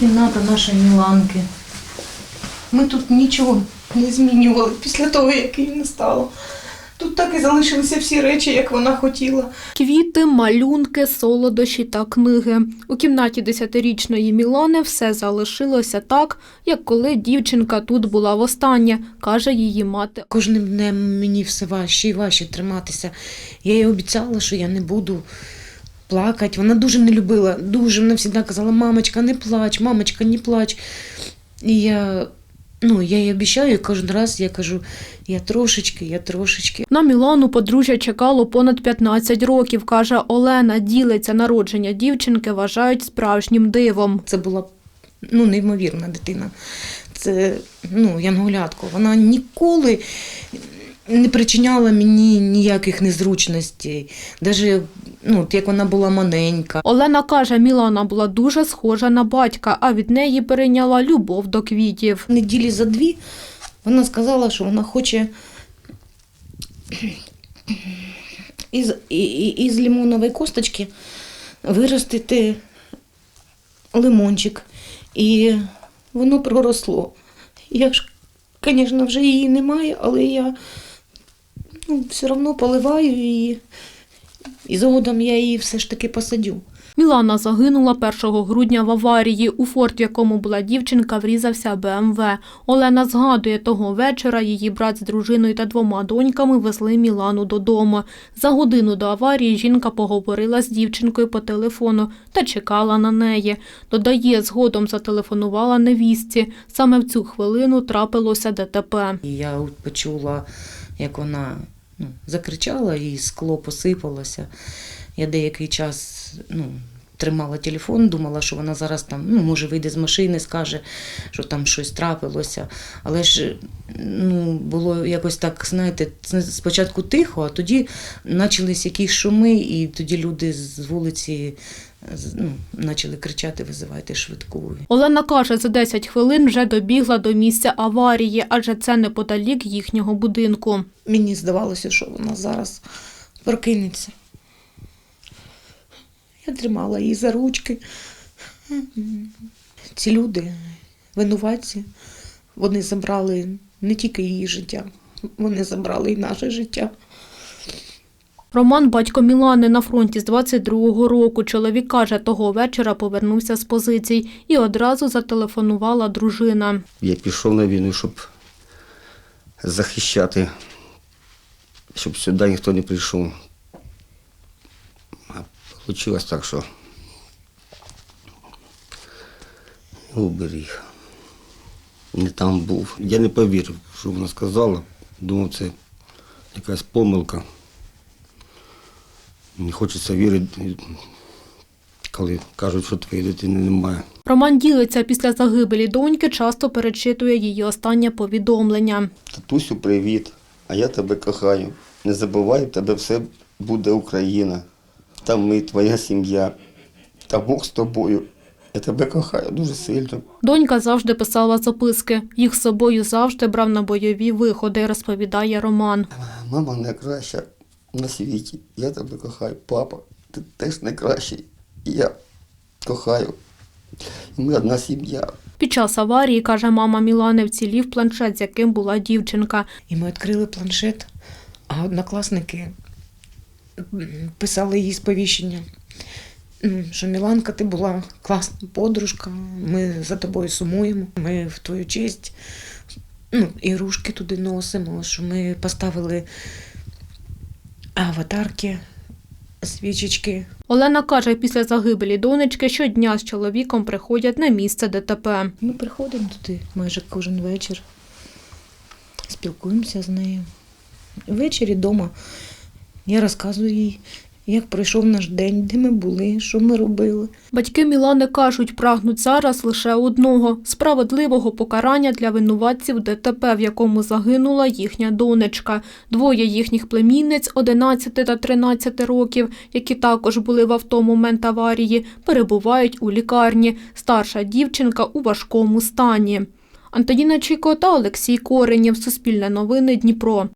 кімната нашої Міланки. Ми тут нічого не змінювали після того, як її не стало. Тут так і залишилися всі речі, як вона хотіла. Квіти, малюнки, солодощі та книги. У кімнаті десятирічної Мілани все залишилося так, як коли дівчинка тут була востаннє, каже її мати. Кожним днем мені все важче і важче триматися. Я їй обіцяла, що я не буду плакати. Вона дуже не любила, дуже вона завжди казала, мамочка, не плач, мамочка, не плач. І я, ну, я їй обіцяю, і кожен раз я кажу, я трошечки, я трошечки. На Мілану подружжя чекало понад 15 років, каже Олена. Ділиться народження дівчинки, вважають справжнім дивом. Це була ну, неймовірна дитина. Це ну, янголятко. Вона ніколи не причиняла мені ніяких незручностей. Навіть ну, як вона була маленька. Олена каже, Мілана була дуже схожа на батька, а від неї перейняла любов до квітів. Неділі за дві вона сказала, що вона хоче із, із лимонової косточки виростити лимончик. І воно проросло. Я ж, звісно, вже її немає, але я ну, все одно поливаю її. І згодом я її все ж таки посадю. Мілана загинула 1 грудня в аварії. У форт, в якому була дівчинка, врізався БМВ. Олена згадує, того вечора її брат з дружиною та двома доньками везли Мілану додому. За годину до аварії жінка поговорила з дівчинкою по телефону та чекала на неї. Додає, згодом зателефонувала невістці. Саме в цю хвилину трапилося ДТП. Я почула, як вона ну, закричала, і скло посипалося. Я деякий час ну, тримала телефон, думала, що вона зараз там, ну, може, вийде з машини, скаже, що там щось трапилося. Але ж ну, було якось так, знаєте, спочатку тихо, а тоді почались якісь шуми, і тоді люди з вулиці ну, почали кричати, визивайте швидку. Олена каже, за 10 хвилин вже добігла до місця аварії, адже це неподалік їхнього будинку. Мені здавалося, що вона зараз прокинеться. Я тримала її за ручки. Ці люди, винуватці, вони забрали не тільки її життя, вони забрали і наше життя. Роман, батько Мілани, на фронті з 22-го року. Чоловік каже, того вечора повернувся з позицій і одразу зателефонувала дружина. Я пішов на війну, щоб захищати, щоб сюди ніхто не прийшов. Вийшло так, що уберіг. Не там був. Я не повірив, що вона сказала. Думав, це якась помилка. Не хочеться вірити, коли кажуть, що твоєї дитини немає. Роман ділиться після загибелі доньки, часто перечитує її останнє повідомлення. Татусю, привіт, а я тебе кохаю. Не забувай, в тебе все буде Україна. Там ми, твоя сім'я. Та Бог з тобою. Я тебе кохаю дуже сильно. Донька завжди писала записки. Їх з собою завжди брав на бойові виходи, розповідає Роман. Мама найкраща на світі. Я тебе кохаю. Папа, ти теж найкращий. І Я кохаю. Ми одна сім'я. Під час аварії, каже мама Мілани, вцілів планшет, з яким була дівчинка. І ми відкрили планшет, а однокласники писали їй сповіщення, що Міланка, ти була класна подружка, ми за тобою сумуємо, ми в твою честь ну, ігрушки туди носимо, що ми поставили аватарки, свічечки. Олена каже, після загибелі донечки щодня з чоловіком приходять на місце ДТП. Ми приходимо туди майже кожен вечір, спілкуємося з нею. Ввечері вдома я розказую їй, як пройшов наш день, де ми були, що ми робили. Батьки Мілани кажуть, прагнуть зараз лише одного – справедливого покарання для винуватців ДТП, в якому загинула їхня донечка. Двоє їхніх племінниць 11 та 13 років, які також були в авто момент аварії, перебувають у лікарні. Старша дівчинка у важкому стані. Антоніна Чіко та Олексій Коренєв. Суспільне новини Дніпро.